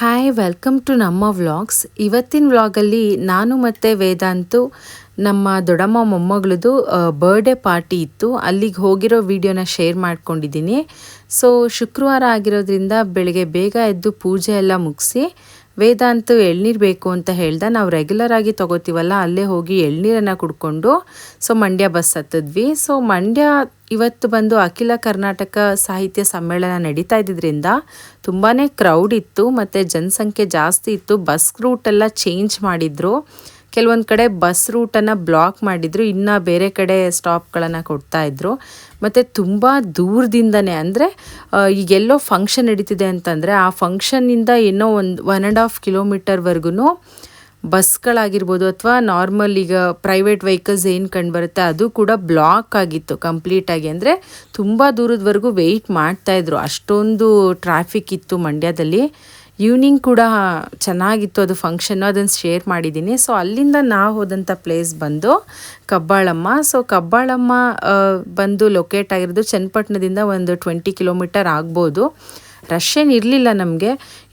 Hi welcome to ನಮ್ಮ vlogs ಇವತ್ತಿನ ವ್ಲಾಗಲ್ಲಿ ನಾನು ಮತ್ತು ವೇದಾಂತು ನಮ್ಮ ದೊಡ್ಡಮ್ಮ ಮೊಮ್ಮಗಳದು ಬರ್ಡೇ ಪಾರ್ಟಿ ಇತ್ತು. ಅಲ್ಲಿಗೆ ಹೋಗಿರೋ ವಿಡಿಯೋನ ಶೇರ್ ಮಾಡ್ಕೊಂಡಿದ್ದೀನಿ. ಸೊ ಶುಕ್ರವಾರ ಆಗಿರೋದ್ರಿಂದ ಬೆಳಗ್ಗೆ ಬೇಗ ಎದ್ದು ಪೂಜೆ ಎಲ್ಲ ಮುಗಿಸಿ ವೇದಾಂತು ಎಳ್ನೀರು ಬೇಕು ಅಂತ ಹೇಳ್ದೆ, ನಾವು ರೆಗ್ಯುಲರ್ ಆಗಿ ತಗೋತೀವಲ್ಲ, ಅಲ್ಲೇ ಹೋಗಿ ಎಳ್ನೀರನ್ನು ಕುಡ್ಕೊಂಡು ಸೊ ಮಂಡ್ಯ ಬಸ್ ಹತ್ತಿದ್ವಿ. ಸೊ ಮಂಡ್ಯ ಇವತ್ತು ಬಂದು ಅಖಿಲ ಕರ್ನಾಟಕ ಸಾಹಿತ್ಯ ಸಮ್ಮೇಳನ ನಡೀತಾ ಇದ್ದಿದ್ರಿಂದ ತುಂಬಾ ಕ್ರೌಡ್ ಇತ್ತು, ಮತ್ತು ಜನಸಂಖ್ಯೆ ಜಾಸ್ತಿ ಇತ್ತು ಬಸ್ ರೂಟೆಲ್ಲ ಚೇಂಜ್ ಮಾಡಿದರು. ಕೆಲವೊಂದು ಕಡೆ ಬಸ್ ರೂಟನ್ನು ಬ್ಲಾಕ್ ಮಾಡಿದ್ರು, ಇನ್ನು ಬೇರೆ ಕಡೆ ಸ್ಟಾಪ್ಗಳನ್ನು ಕೊಡ್ತಾಯಿದ್ರು ಮತ್ತು ತುಂಬ ದೂರದಿಂದನೇ ಅಂದರೆ ಈಗೆಲ್ಲೋ ಫಂಕ್ಷನ್ ನಡೀತಿದೆ ಅಂತಂದರೆ, ಆ ಫಂಕ್ಷನ್ನಿಂದ ಏನೋ ಒಂದು ಒನ್ ಆ್ಯಂಡ್ ಹಾಫ್ ಕಿಲೋಮೀಟರ್ವರೆಗೂ ಬಸ್ಗಳಾಗಿರ್ಬೋದು ಅಥವಾ ನಾರ್ಮಲ್ ಈಗ ಪ್ರೈವೇಟ್ ವೆಹಿಕಲ್ಸ್ ಏನು ಕಂಡುಬರುತ್ತೆ ಅದು ಕೂಡ ಬ್ಲಾಕ್ ಆಗಿತ್ತು ಕಂಪ್ಲೀಟಾಗಿ ಅಂದರೆ ತುಂಬ ದೂರದವರೆಗೂ ವೆಯ್ಟ್ ಮಾಡ್ತಾಯಿದ್ರು ಅಷ್ಟೊಂದು ಟ್ರಾಫಿಕ್ ಇತ್ತು ಮಂಡ್ಯದಲ್ಲಿ. ಈವ್ನಿಂಗ್ ಕೂಡ ಚೆನ್ನಾಗಿತ್ತು ಅದು ಫಂಕ್ಷನ್ನು ಅದನ್ನು ಶೇರ್ ಮಾಡಿದ್ದೀನಿ ಸೊ ಅಲ್ಲಿಂದ ನಾ ಹೋದಂಥ ಪ್ಲೇಸ್ ಬಂದು ಕಬ್ಬಾಳಮ್ಮ. ಸೊ ಕಬ್ಬಾಳಮ್ಮ ಬಂದು ಲೊಕೇಟ್ ಆಗಿರೋದು ಚನ್ನಪಟ್ಟಣದಿಂದ ಒಂದು ಟ್ವೆಂಟಿ ಕಿಲೋಮೀಟರ್ ಆಗ್ಬೋದು. ರಶ್ ಇರಲಿಲ್ಲ ನಮಗೆ.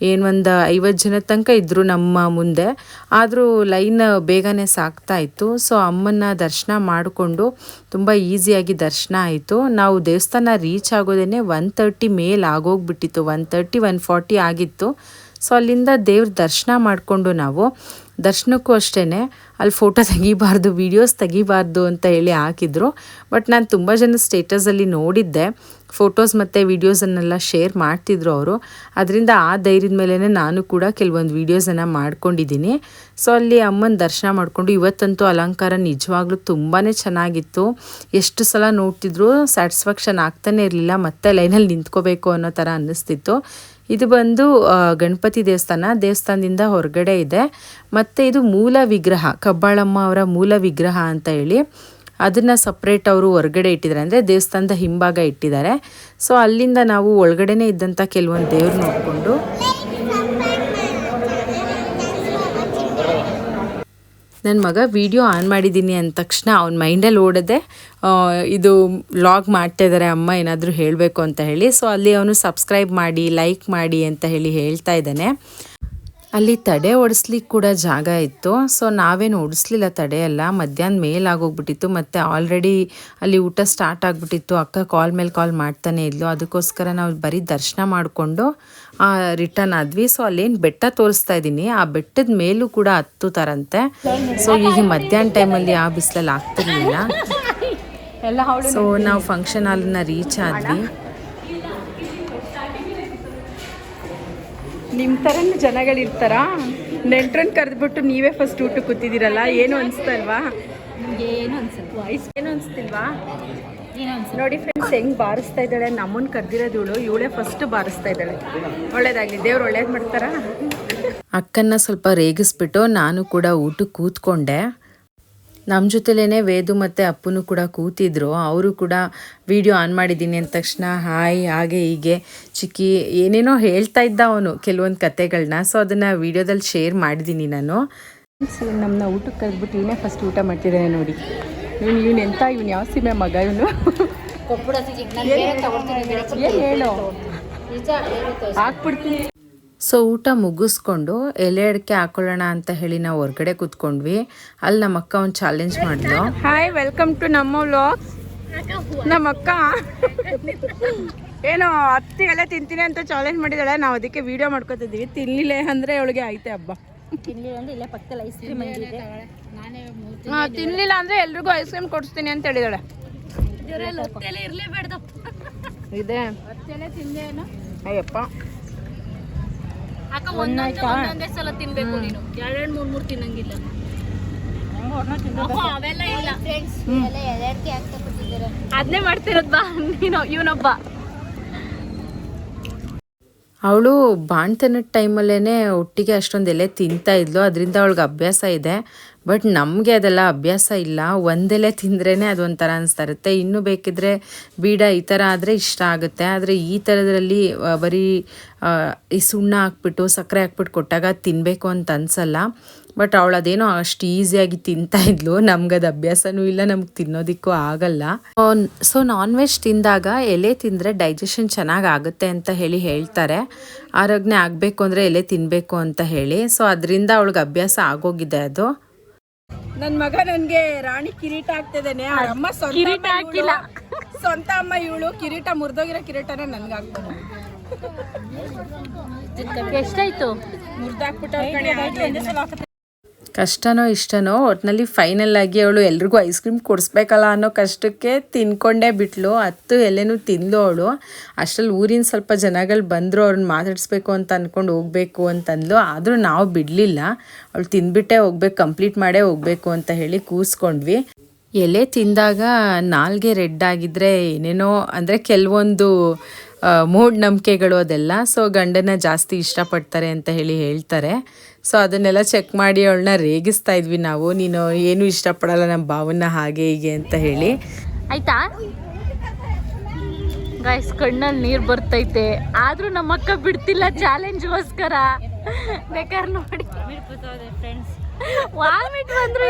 ಏನು ಒಂದು ಐವತ್ತು ಜನ ತನಕ ಇದ್ದರು ನಮ್ಮ ಮುಂದೆ. ಆದರೂ ಲೈನ್ ಬೇಗನೆ ಸಾಕ್ತಾ ಇತ್ತು. ಸೊ ಅಮ್ಮನ ದರ್ಶನ ಮಾಡಿಕೊಂಡು ತುಂಬ ಈಸಿಯಾಗಿ ದರ್ಶನ ಆಯಿತು. ನಾವು ದೇವಸ್ಥಾನ ರೀಚ್ ಆಗೋದೇ ಒನ್ ತರ್ಟಿ ಮೇಲೆ ಆಗೋಗ್ಬಿಟ್ಟಿತ್ತು. ಒನ್ ತರ್ಟಿ ಒನ್ ಫಾರ್ಟಿ ಆಗಿತ್ತು. ಸೊ ಅಲ್ಲಿಂದ ದೇವ್ರ ದರ್ಶನ ಮಾಡಿಕೊಂಡು ನಾವು ದರ್ಶನಕ್ಕೂ ಅಷ್ಟೇ ಅಲ್ಲಿ ಫೋಟೋ ತೆಗಿಬಾರ್ದು ವೀಡಿಯೋಸ್ ತೆಗಿಬಾರ್ದು ಅಂತ ಹೇಳಿ ಹಾಕಿದ್ರು. ಬಟ್ ನಾನು ತುಂಬ ಜನ ಸ್ಟೇಟಸಲ್ಲಿ ನೋಡಿದ್ದೆ. ಫೋಟೋಸ್ ಮತ್ತು ವೀಡಿಯೋಸನ್ನೆಲ್ಲ ಶೇರ್ ಮಾಡ್ತಿದ್ರು ಅವರು. ಅದರಿಂದ ಆ ಧೈರ್ಯದ ಮೇಲೇ ನಾನು ಕೂಡ ಕೆಲವೊಂದು ವೀಡಿಯೋಸನ್ನು ಮಾಡ್ಕೊಂಡಿದ್ದೀನಿ. ಸೊ ಅಲ್ಲಿ ಅಮ್ಮನ ದರ್ಶನ ಮಾಡಿಕೊಂಡು ಇವತ್ತಂತೂ ಅಲಂಕಾರ ನಿಜವಾಗ್ಲೂ ತುಂಬಾ ಚೆನ್ನಾಗಿತ್ತು. ಎಷ್ಟು ಸಲ ನೋಡ್ತಿದ್ರು ಸ್ಯಾಟಿಸ್ಫ್ಯಾಕ್ಷನ್ ಆಗ್ತಾನೆ ಇರಲಿಲ್ಲ, ಮತ್ತೆ ಲೈನಲ್ಲಿ ನಿಂತ್ಕೋಬೇಕು ಅನ್ನೋ ಥರ ಅನ್ನಿಸ್ತಿತ್ತು. ಇದು ಬಂದು ಗಣಪತಿ ದೇವಸ್ಥಾನ, ದೇವಸ್ಥಾನದಿಂದ ಹೊರಗಡೆ ಇದೆ. ಮತ್ತು ಇದು ಮೂಲ ವಿಗ್ರಹ, ಕಬ್ಬಾಳಮ್ಮ ಅವರ ಮೂಲ ವಿಗ್ರಹ ಅಂತ ಹೇಳಿ, ಅದನ್ನು ಸಪ್ರೇಟ್ ಅವರು ಹೊರಗಡೆ ಇಟ್ಟಿದ್ದಾರೆ. ಅಂದರೆ ದೇವಸ್ಥಾನದ ಹಿಂಭಾಗ ಇಟ್ಟಿದ್ದಾರೆ. ಸೊ ಅಲ್ಲಿಂದ ನಾವು ಒಳಗಡೆನೇ ಇದ್ದಂಥ ಕೆಲವೊಂದು ದೇವ್ರು ನೋಡಿಕೊಂಡು ನನ್ನ ಮಗ ವಿಡಿಯೋ ಆನ್ ಮಾಡಿದ್ದೀನಿ ಅಂದ ತಕ್ಷಣ ಅವ್ನ ಮೈಂಡಲ್ಲಿ ಓಡದೆ ಇದು ಲಾಗ್ ಮಾಡ್ತಾ ಇದ್ದಾರೆ ಅಮ್ಮ ಏನಾದರೂ ಹೇಳಬೇಕು ಅಂತ ಹೇಳಿ. ಸೊ ಅಲ್ಲಿ ಅವನು ಸಬ್ಸ್ಕ್ರೈಬ್ ಮಾಡಿ ಲೈಕ್ ಮಾಡಿ ಅಂತ ಹೇಳಿ ಹೇಳ್ತಾ ಇದ್ದಾನೆ. ಅಲ್ಲಿ ತಡೆ ಓಡಿಸ್ಲಿಕ್ಕೆ ಕೂಡ ಜಾಗ ಇತ್ತು. ಸೊ ನಾವೇನು ಓಡಿಸ್ಲಿಲ್ಲ ತಡೆ ಎಲ್ಲ. ಮಧ್ಯಾಹ್ನ ಮೇಲಾಗೋಗ್ಬಿಟ್ಟಿತ್ತು. ಮತ್ತು ಆಲ್ರೆಡಿ ಅಲ್ಲಿ ಊಟ ಸ್ಟಾರ್ಟ್ ಆಗಿಬಿಟ್ಟಿತ್ತು. ಅಕ್ಕ ಕಾಲ್ ಮೇಲೆ ಕಾಲ್ ಮಾಡ್ತಾನೆ ಇದ್ಲು. ಅದಕ್ಕೋಸ್ಕರ ನಾವು ಬರೀ ದರ್ಶನ ಮಾಡಿಕೊಂಡು ರಿಟರ್ನ್ ಆದ್ವಿ. ಸೊ ಅಲ್ಲೇನು ಬೆಟ್ಟ ತೋರಿಸ್ತಾ ಇದ್ದೀನಿ ಆ ಬೆಟ್ಟದ ಮೇಲೂ ಕೂಡ ಹತ್ತುತ್ತಾರಂತೆ. ಸೊ ಈಗ ಮಧ್ಯಾಹ್ನ ಟೈಮಲ್ಲಿ ಆ ಬಿಸಿಲಲ್ಲಿ ಆಗ್ತಿರ್ಲಿಲ್ಲ. ಸೊ ನಾವು ಫಂಕ್ಷನ್ ಹಾಲನ್ನ ರೀಚ್ ಆದ್ವಿ. ನಿಮ್ಮ ಥರನೇ ಜನಗಳಿರ್ತಾರ ನೆಂಟ್ರನ್ನ ಕರೆದ್ಬಿಟ್ಟು ನೀವೇ ಫಸ್ಟ್ ಊಟ ಕೂತಿದ್ದೀರಲ್ಲ ಏನು ಅನಿಸ್ತಲ್ವಾ? ಏನು ಅನ್ಸಲ್ಲ. ವಾಯ್ಸ್ ಏನು ಅನಿಸ್ತಿಲ್ವಾ? ನೋಡಿ ಫ್ರೆಂಡ್ಸ್ ಹೆಂಗ್ ಬಾರಿಸ್ತಾ ಇದ್ದಾಳೆ? ನಮ್ಮನ್ನ ಕರೆದಿರೋದು ಇವಳು ಇವಳೇ ಫಸ್ಟ್ ಬಾರಿಸ್ತಾ ಇದ್ದಾಳೆ. ಒಳ್ಳೇದಾಗಲಿ ದೇವ್ರು ಒಳ್ಳೇದು ಮಾಡ್ತಾರ? ಅಕ್ಕನ್ನ ಸ್ವಲ್ಪ ರೇಗಿಸ್ಬಿಟ್ಟು ನಾನು ಕೂಡ ಊಟಕ್ಕೆ ಕೂತ್ಕೊಂಡೆ. ನಮ್ಮ ಜೊತೆಲೇ ವೇದು ಮತ್ತು ಅಪ್ಪನು ಕೂಡ ಕೂತಿದ್ರು. ಅವರು ಕೂಡ ವಿಡಿಯೋ ಆನ್ ಮಾಡಿದ್ದೀನಿ ಅಂದ ತಕ್ಷಣ ಹಾಯ್ ಹಾಗೆ ಹೀಗೆ. ಚಿಕ್ಕಿ ಏನೇನೋ ಹೇಳ್ತಾ ಇದ್ದ ಅವನು ಕೆಲವೊಂದು ಕತೆಗಳನ್ನ ಸೊ ಅದನ್ನು ವಿಡಿಯೋದಲ್ಲಿ ಶೇರ್ ಮಾಡಿದ್ದೀನಿ ನಾನು. ನಮ್ಮನ್ನ ಊಟಕ್ಕೆ ಕರೆದ್ಬಿಟ್ಟು ಇವನೇ ಫಸ್ಟ್ ಊಟ ಮಾಡ್ತಿದ್ದಾನೆ ನೋಡಿ. ಇವನು ಇವನು ಎಂತ ಇವನು ಯಾವ ಸಿಮೆ ಮಗ ಇವನು? ಏನು ಹೇಳು? ಹಾಕ್ಬಿಡ್ತೀನಿ. ಸೊ ಊಟ ಮುಗಿಸ್ಕೊಂಡು ಎಲೆ ಅಡಿಕೆ ಹಾಕೊಳ್ಳೋಣ ಅಂತ ಹೇಳಿ ನಾವು ಹೊರಗಡೆ ಕೂತ್ಕೊಂಡ್ವಿ. ಅಲ್ಲಿ ನಮ್ಮ ಅಕ್ಕ ಒಂದು ಚಾಲೆಂಜ್ ಮಾಡಿದ್ಲು ಹಾಯ್ ವೆಲ್ಕಮ್ ಟು ನಮ್ಮ ವ್ಲಾಗ್ ನಮ್ಮ ಅಕ್ಕ. ಏನೋ ಹತ್ತಿ ಎಲ್ಲ ತಿಂತೀನಿ ಅಂತ ಚಾಲೆಂಜ್ ಮಾಡಿದಾಳೆ. ನಾವು ಅದಕ್ಕೆ ವಿಡಿಯೋ ಮಾಡ್ಕೊತಿದ್ದೀವಿ ತಿನ್ಲಿಲ್ಲ ಅಂದರೆ ಅವಳಿಗೆ ಐತೆ ಹಬ್ಬ. ತಿನ್ಲಿಲ್ಲ ಅಂದ್ರೆ ಎಲ್ರಿಗೂ ಐಸ್ ಕ್ರೀಮ್ ಕೊಡಿಸ್ತೀನಿ ಅಂತ ಹೇಳಿದಾಳೆ. ಇದೆ. ಅಯ್ಯಪ್ಪ. ಒಂದೊಂದೇ ಸಲ ತಿನ್ಬೇಕು ನೀನು. ಎರಡೆರಡು ಮೂರ್ ಮೂರ್ ತಿನ್ನಂಗಿಲ್ಲ. ಅವೆಲ್ಲ ಇಲ್ಲ. ಅದನ್ನೇ ಮಾಡ್ತಿರೋದ್ ಬಾ ನೀನು ಇವನೊಬ್ಬ. ಅವಳು ಬಾಣ್ತನದ ಟೈಮಲ್ಲೇನೆ ಒಟ್ಟಿಗೆ ಅಷ್ಟೊಂದು ಎಲೆ ತಿಂತಾ ಇದ್ಲು. ಅದರಿಂದ ಅವಳಿಗೆ ಅಭ್ಯಾಸ ಇದೆ. ಬಟ್ ನಮಗೆ ಅದೆಲ್ಲ ಅಭ್ಯಾಸ ಇಲ್ಲ. ಒಂದೆಲೆ ತಿಂದ್ರೇ ಅದೊಂಥರ ಅನಿಸ್ತಾ ಇರುತ್ತೆ ಇನ್ನೂ ಬೇಕಿದ್ರೆ ಬೀಡ ಈ ಥರ ಆದರೆ ಇಷ್ಟ ಆಗುತ್ತೆ. ಆದರೆ ಈ ಥರದ್ರಲ್ಲಿ ಬರೀ ಈ ಸುಣ್ಣ ಹಾಕ್ಬಿಟ್ಟು, ಸಕ್ಕರೆ ಹಾಕ್ಬಿಟ್ಟು ಕೊಟ್ಟಾಗ ತಿನ್ನಬೇಕು ಅಂತ ಅನಿಸಲ್ಲ. ಬಟ್ ಅವಳು ಅದೇನೋ ಅಷ್ಟು ಈಸಿಯಾಗಿ ಇದ್ಲು. ನಮ್ಗದು ಅಭ್ಯಾಸನೂ ಇಲ್ಲ, ನಮ್ಗೆ ತಿನ್ನೋದಕ್ಕೂ ಆಗಲ್ಲ. ಸೊ ನಾನ್ ವೆಜ್ ತಿಂದಾಗ ಎಲೆ ತಿಂದರೆ ಡೈಜೆಷನ್ ಚೆನ್ನಾಗಿ ಆಗುತ್ತೆ ಅಂತ ಹೇಳಿ ಹೇಳ್ತಾರೆ. ಆರೋಗ್ಯ ಆಗಬೇಕು ಅಂದರೆ ಎಲೆ ತಿನ್ನಬೇಕು ಅಂತ ಹೇಳಿ. ಸೊ ಅದರಿಂದ ಅವಳಿಗೆ ಅಭ್ಯಾಸ ಆಗೋಗಿದೆ ಅದು. ನನ್ನ ಮಗ ನನಗೆ ರಾಣಿ ಕಿರೀಟ ಆಗ್ತಿದ್ದಾನೆ ಅಮ್ಮ ಸ್ವಂತ ಕಿರೀಟ ಹಾಕಿಲ್ಲ. ಸ್ವಂತ ಅಮ್ಮ ಇವಳು. ಕಿರೀಟ ಮುರಿದೋಗಿರೋ ಕಿರೀಟನ ನನ್ಗೆ ಎಷ್ಟಾಯ್ತು? ಮುರಿದಾಕ್ಬಿಟ್ಟು. ಕಷ್ಟನೋ ಇಷ್ಟನೋ ಒಟ್ನಲ್ಲಿ ಫೈನಲ್ ಆಗಿ ಅವಳು ಎಲ್ರಿಗೂ ಐಸ್ ಕ್ರೀಮ್ ಕೊಡಿಸ್ಬೇಕಲ್ಲ ಅನ್ನೋ ಕಷ್ಟಕ್ಕೆ ತಿನ್ಕೊಂಡೇ ಬಿಟ್ಲು. ಹತ್ತು ಎಲೆನೂ ತಿಂದ್ಲು ಅವಳು. ಅಷ್ಟರಲ್ಲಿ ಊರಿನ ಸ್ವಲ್ಪ ಜನಗಳು ಬಂದರು ಅವ್ರನ್ನ ಮಾತಾಡಿಸ್ಬೇಕು ಅಂತ ಅಂದ್ಕೊಂಡು ಹೋಗಬೇಕು ಅಂತಂದ್ಲು. ಆದರೂ ನಾವು ಬಿಡಲಿಲ್ಲ. ಅವಳು ತಿಂದ್ಬಿಟ್ಟೇ ಹೋಗ್ಬೇಕು ಕಂಪ್ಲೀಟ್ ಮಾಡೇ ಹೋಗಬೇಕು ಅಂತ ಹೇಳಿ ಕೂಸ್ಕೊಂಡ್ವಿ. ಎಲೆ ತಿಂದಾಗ ನಾಲ್ಗೆ ರೆಡ್ ಆಗಿದ್ರೆ ಏನೇನೋ, ಅಂದರೆ ಕೆಲವೊಂದು ಮೂಢನಂಬಿಕೆಗಳು ಅದೆಲ್ಲ. ಸೊ ಗಂಡನ ಜಾಸ್ತಿ ಇಷ್ಟಪಡ್ತಾರೆ ಅಂತ ಹೇಳಿ ಹೇಳ್ತಾರೆ. ಸೊ ಅದನ್ನೆಲ್ಲ ಚೆಕ್ ಮಾಡಿ ಅವಳನ್ನ ರೇಗಿಸ್ತಾ ಇದ್ವಿ ನಾವು. ನೀನು ಏನು ಇಷ್ಟಪಡಲ್ಲ ನಮ್ಮ ಭಾವನ ಹಾಗೆ ಹೀಗೆ ಅಂತ ಹೇಳಿ. ಆಯ್ತಾ? ಗಾಯ್ಸ್ ಕಣ್ಣಲ್ಲಿ ನೀರು ಬರ್ತೈತೆ. ಆದ್ರೂ ನಮ್ಮಕ್ಕ ಬಿಡ್ತಿಲ್ಲ ಚಾಲೆಂಜ್ಗೋಸ್ಕರ ಬೇಕಾದ್ರೆ ನೋಡಿ. ಫ್ರೆಂಡ್ಸ್ ವಾಮಿಟ್ ಬಂದ್ರು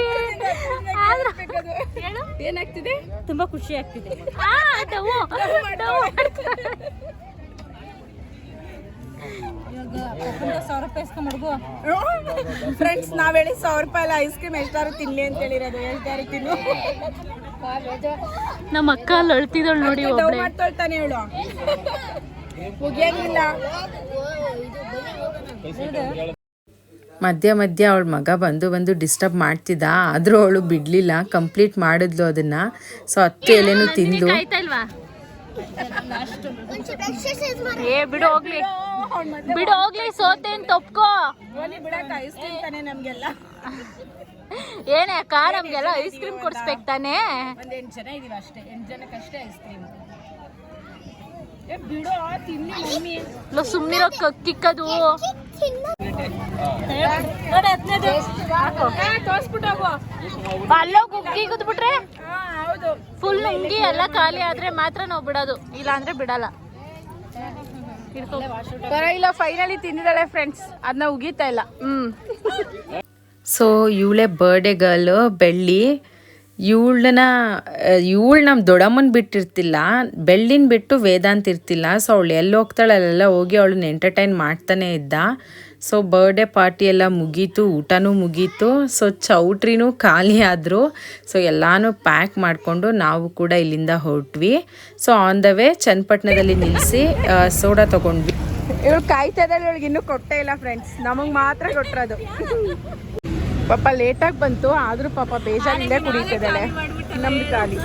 ಏನಾಗ್ತಿದೆ? ತುಂಬಾ ಖುಷಿ ಆಗ್ತಿದೆ. ಸಾವಿರ ರೂಪಾಯಿ ಡವ್ವು ಮಾಡ್ತಾರೆ. ಫ್ರೆಂಡ್ಸ್ ನಾವ್ ಹೇಳಿ ಸಾವಿರ ರೂಪಾಯಿ ಎಲ್ಲ ಐಸ್ ಕ್ರೀಮ್ ಎಷ್ಟಾರು ತಿನ್ಲಿ ಅಂತ ಹೇಳಿರೋದು. ಎಷ್ಟಾರು ತಿನ್ನು. ನಮ್ಮ ಅಕ್ಕ ಅಲ್ಲಿ ಅಳ್ತಿದಳು ನೋಡಿ ಮಾಡ್ಕೊಳ್ತಾನೆ ಹೇಳು ಮುಗಿಯಂಗಿಲ್ಲ. ಮಧ್ಯ ಮಧ್ಯ ಅವಳ ಮಗ ಬಂದು ಬಂದು ಡಿಸ್ಟರ್ಬ್ ಮಾಡ್ತಿದ್ದ. ಆದರೂ ಅವಳು ಬಿಡಲಿಲ್ಲ. ಕಂಪ್ಲೀಟ್ ಮಾಡಿದ್ಲು ಅದನ್ನು. ಸೊ ಅತ್ತೆ ಎಲೆನೂ ತಿಂದು. ಏ ಬಿಡು ಹೋಗ್ಲಿ. ಬಿಡು ಹೋಗ್ಲಿ ಸೋತೆ ಅಂತ ಓಲಿ ಬಿಡಕ್ಕ ಐಸ್ ತಾನೆ ನಮ್ಗೆಲ್ಲ. ಏನೇ ಅಕ್ಕ ನಮ್ಗೆಲ್ಲ ಐಸ್ ಕ್ರೀಮ್ ಕೊಡ್ಸ್ಬೇಕು ತಾನೇ? ಒಂದ್ ಎಂಟು ಜನ ಇದೀವಿ ಅಷ್ಟೇ. ಎಂಟು ಜನಕ್ಕಷ್ಟೇ ಐಸ್ ಕ್ರೀಮ್ ಏ ಬಿಡು ತಿನ್ನಿ ಮಮ್ಮಿ ಇಲ್ಲ ಸುಮ್ಮನಿರೋ ಹೋಗು. ಅಲ್ಲೋಗಿ ಉಗ್ಗಿ ಫುಲ್ ಉಂಗಿ ಎಲ್ಲ ಖಾಲಿ ಆದ್ರೆ ಮಾತ್ರ ನಾವು ಬಿಡೋದು. ಇಲ್ಲ ಅಂದ್ರೆ ಬಿಡಲ್ಲ. ಇಲ್ಲ ಫೈನಲಿ ತಿಂದಿದ್ದಾಳೆ ಫ್ರೆಂಡ್ಸ್ ಅದನ್ನ ಉಗೀತಾ ಇಲ್ಲ. ಹ್ಮ್. ಸೊ ಇವಳೆ ಬರ್ಡೇ ಗರ್ಲ್ ಬೆಳ್ಳಿ. ಇವಳನ್ನ ಇವಳು ನಮ್ಮ ದೊಡ್ಡಮ್ಮನ ಬಿಟ್ಟಿರ್ತಿಲ್ಲ, ಬೆಳ್ಳಿನ ಬಿಟ್ಟು ವೇದಾಂತ ಇರ್ತಿಲ್ಲ. ಸೊ ಅವಳು ಎಲ್ಲಿ ಹೋಗ್ತಾಳೆ, ಅಲ್ಲೆಲ್ಲ ಹೋಗಿ ಅವಳನ್ನ ಎಂಟರ್ಟೈನ್ ಮಾಡ್ತಾನೆ ಇದ್ದ. ಸೊ ಬರ್ಡೇ ಪಾರ್ಟಿ ಎಲ್ಲ ಮುಗೀತು, ಊಟನೂ ಮುಗೀತು. ಸೊ ಚೌಟ್ರಿನೂ ಖಾಲಿ ಆದರು. ಸೊ ಎಲ್ಲನೂ ಪ್ಯಾಕ್ ಮಾಡಿಕೊಂಡು ನಾವು ಕೂಡ ಇಲ್ಲಿಂದ ಹೊರಟ್ವಿ. ಸೊ ಆನ್ ದ ವೇ ಚನ್ನಪಟ್ಟಣದಲ್ಲಿ ನಿಲ್ಲಿಸಿ ಸೋಡಾ ತೊಗೊಂಡ್ವಿ. ಇವಳು ಕಾಯ್ತಾ ಇದ್ದಾಳೆ, ಇವಳಿಗೆ ಇನ್ನೂ ಕೊಟ್ಟೇ ಇಲ್ಲ ಫ್ರೆಂಡ್ಸ್ ನಮಗೆ ಮಾತ್ರ ಕೊಟ್ಟಿರೋದು ಪಾಪ ಲೇಟಾಗಿ ಬಂತು ಆದರೂ ಪಾಪ ಬೇಜಾರಿಂದ ಕುಡಿತಿದ್ದಾಳೆ. ನಮ್ದು ಖಾಲಿ.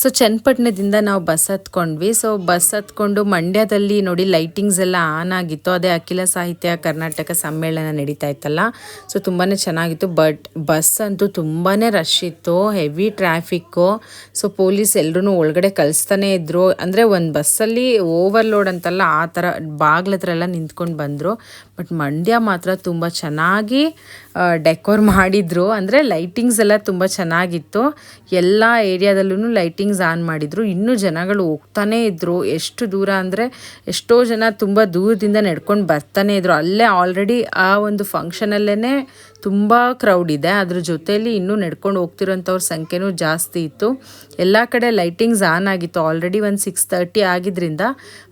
ಸೊ ಚನ್ನಪಟ್ಟಣದಿಂದ ನಾವು ಬಸ್ ಹತ್ಕೊಂಡ್ವಿ. ಸೊ ಬಸ್ ಹತ್ಕೊಂಡು ಮಂಡ್ಯದಲ್ಲಿ ನೋಡಿ ಲೈಟಿಂಗ್ಸ್ ಎಲ್ಲ ಆನ್ ಆಗಿತ್ತು. ಅದೇ ಅಖಿಲ ಸಾಹಿತ್ಯ ಕರ್ನಾಟಕ ಸಮ್ಮೇಳನ ನಡೀತಾ ಇತ್ತಲ್ಲ. ಸೊ ತುಂಬಾ ಚೆನ್ನಾಗಿತ್ತು. ಬಟ್ ಬಸ್ ಅಂತೂ ತುಂಬಾ ರಶ್ ಇತ್ತು. ಹೆವಿ ಟ್ರಾಫಿಕ್ಕು ಸೊ ಪೊಲೀಸ್ ಎಲ್ಲರೂ ಒಳಗಡೆ ಕಲಿಸ್ತಾನೇ ಇದ್ದರು ಅಂದರೆ ಒಂದು ಬಸ್ಸಲ್ಲಿ ಓವರ್ಲೋಡ್ ಅಂತಲ್ಲ, ಆ ಥರ ಬಾಗ್ಲ ಹತ್ರ ಎಲ್ಲ ನಿಂತ್ಕೊಂಡು ಬಂದರು. ಬಟ್ ಮಂಡ್ಯ ಮಾತ್ರ ತುಂಬ ಚೆನ್ನಾಗಿ ಡೆಕೋರ್ ಮಾಡಿದ್ರು. ಅಂದರೆ ಲೈಟಿಂಗ್ಸ್ ಎಲ್ಲ ತುಂಬ ಚೆನ್ನಾಗಿತ್ತು. ಎಲ್ಲ ಏರಿಯಾದಲ್ಲೂ ಲೈಟಿಂಗ್ಸ್ ಆನ್ ಮಾಡಿದ್ರು, ಇನ್ನೂ ಜನಗಳು ಹೋಗ್ತಾನೇ ಇದ್ರು. ಎಷ್ಟು ದೂರ ಅಂದರೆ ಎಷ್ಟೋ ಜನ ತುಂಬ ದೂರದಿಂದ ನಡ್ಕೊಂಡು ಬರ್ತಾನೆ ಇದ್ರು. ಅಲ್ಲೇ ಆಲ್ರೆಡಿ ಆ ಒಂದು ಫಂಕ್ಷನಲ್ಲೇ ತುಂಬ ಕ್ರೌಡ್ ಇದೆ. ಅದ್ರ ಜೊತೆಯಲ್ಲಿ ಇನ್ನೂ ನಡ್ಕೊಂಡು ಹೋಗ್ತಿರೋಂಥವ್ರ ಸಂಖ್ಯೆನೂ ಜಾಸ್ತಿ ಇತ್ತು. ಎಲ್ಲ ಕಡೆ ಲೈಟಿಂಗ್ಸ್ ಆನ್ ಆಗಿತ್ತು. ಆಲ್ರೆಡಿ ಒಂದು ಸಿಕ್ಸ್ ತರ್ಟಿ ಆಗಿದ್ರಿಂದ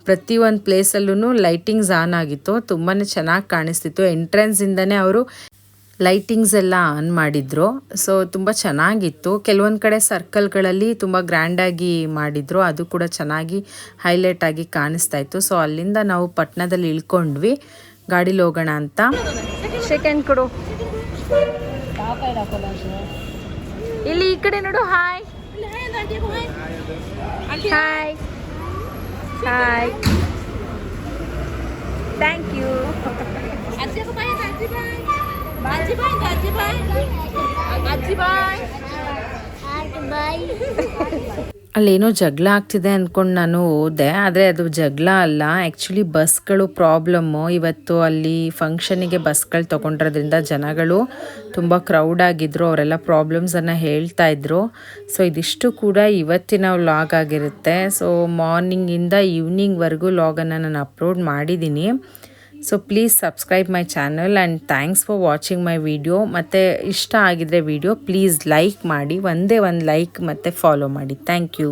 ಪ್ರತಿ ಒಂದು ಪ್ಲೇಸಲ್ಲೂ ಲೈಟಿಂಗ್ಸ್ ಆನ್ ಆಗಿತ್ತು. ತುಂಬಾ ಚೆನ್ನಾಗಿ ಕಾಣಿಸ್ತಿತ್ತು. ಎಂಟ್ರೆನ್ಸಿಂದನೇ ಅವರು ಲೈಟಿಂಗ್ಸ್ ಎಲ್ಲ ಆನ್ ಮಾಡಿದ್ರು. ಸೊ ತುಂಬ ಚೆನ್ನಾಗಿತ್ತು. ಕೆಲವೊಂದು ಕಡೆ ಸರ್ಕಲ್ಗಳಲ್ಲಿ ತುಂಬ ಗ್ರ್ಯಾಂಡಾಗಿ ಮಾಡಿದ್ರು. ಅದು ಕೂಡ ಚೆನ್ನಾಗಿ ಹೈಲೈಟ್ ಆಗಿ ಕಾಣಿಸ್ತಾ ಇತ್ತು. ಸೊ ಅಲ್ಲಿಂದ ನಾವು ಪಟ್ಟಣದಲ್ಲಿ ಇಳ್ಕೊಂಡ್ವಿ. ಗಾಡೀಲಿ ಹೋಗೋಣ ಅಂತ. ಸೆಕೆಂಡ್ ಕೊಡು. ಇಲ್ಲಿ ಈ ಕಡೆ ನೋಡು hi hi hi thank you ಅಲ್ಲೇನೋ ಜಗಳ ಆಗ್ತಿದೆ ಅಂದ್ಕೊಂಡು ನಾನು ಹೋದೆ, ಆದರೆ ಅದು ಜಗಳ ಅಲ್ಲ. ಆ್ಯಕ್ಚುಲಿ ಬಸ್ಗಳು ಪ್ರಾಬ್ಲಮ್ಮು ಇವತ್ತು ಅಲ್ಲಿ ಫಂಕ್ಷನಿಗೆ ಬಸ್ಗಳು ತೊಗೊಂಡಿರೋದ್ರಿಂದ ಜನಗಳು ತುಂಬ ಕ್ರೌಡ್ ಆಗಿದ್ರು, ಅವರೆಲ್ಲ ಪ್ರಾಬ್ಲಮ್ಸನ್ನು ಹೇಳ್ತಾ ಇದ್ರು. ಸೊ ಇದಿಷ್ಟು ಕೂಡ ಇವತ್ತಿನ ಲಾಗ್ ಆಗಿರುತ್ತೆ. ಸೊ ಮಾರ್ನಿಂಗಿಂದ ಈವ್ನಿಂಗ್ವರೆಗೂ ಲಾಗನ್ನು ನಾನು ಅಪ್ಲೋಡ್ ಮಾಡಿದ್ದೀನಿ so please subscribe my channel and thanks for watching my video ಮತ್ತು ಇಷ್ಟ ಆಗಿದ್ರೆ ವಿಡಿಯೋ ಪ್ಲೀಸ್ ಲೈಕ್ ಮಾಡಿ ಒಂದೇ ಒಂದು ಲೈಕ್ ಮತ್ತು ಫಾಲೋ ಮಾಡಿ ಥ್ಯಾಂಕ್ ಯು